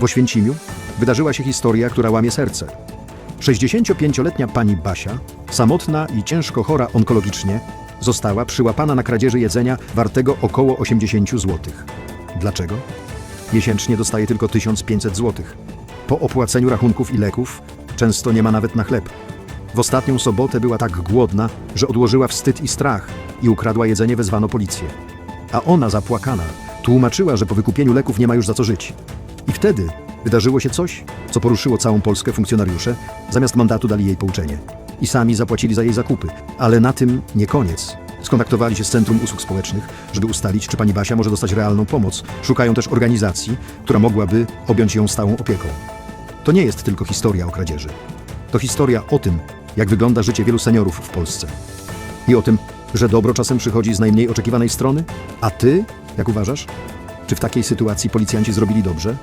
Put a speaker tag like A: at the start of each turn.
A: W Oświęcimiu wydarzyła się historia, która łamie serce. 65-letnia pani Basia, samotna i ciężko chora onkologicznie, została przyłapana na kradzieży jedzenia wartego około 80 zł. Dlaczego? Miesięcznie dostaje tylko 1500 zł. Po opłaceniu rachunków i leków często nie ma nawet na chleb. W ostatnią sobotę była tak głodna, że odłożyła wstyd i strach i ukradła jedzenie, wezwano policję. A ona, zapłakana, tłumaczyła, że po wykupieniu leków nie ma już za co żyć. I wtedy wydarzyło się coś, co poruszyło całą Polskę funkcjonariusze, zamiast mandatu dali jej pouczenie. I sami zapłacili za jej zakupy. Ale na tym nie koniec. Skontaktowali się z Centrum Usług Społecznych, żeby ustalić, czy pani Basia może dostać realną pomoc. Szukają też organizacji, która mogłaby objąć ją stałą opieką. To nie jest tylko historia o kradzieży. To historia o tym, jak wygląda życie wielu seniorów w Polsce. I o tym, że dobro czasem przychodzi z najmniej oczekiwanej strony. A ty, jak uważasz? Czy w takiej sytuacji policjanci zrobili dobrze?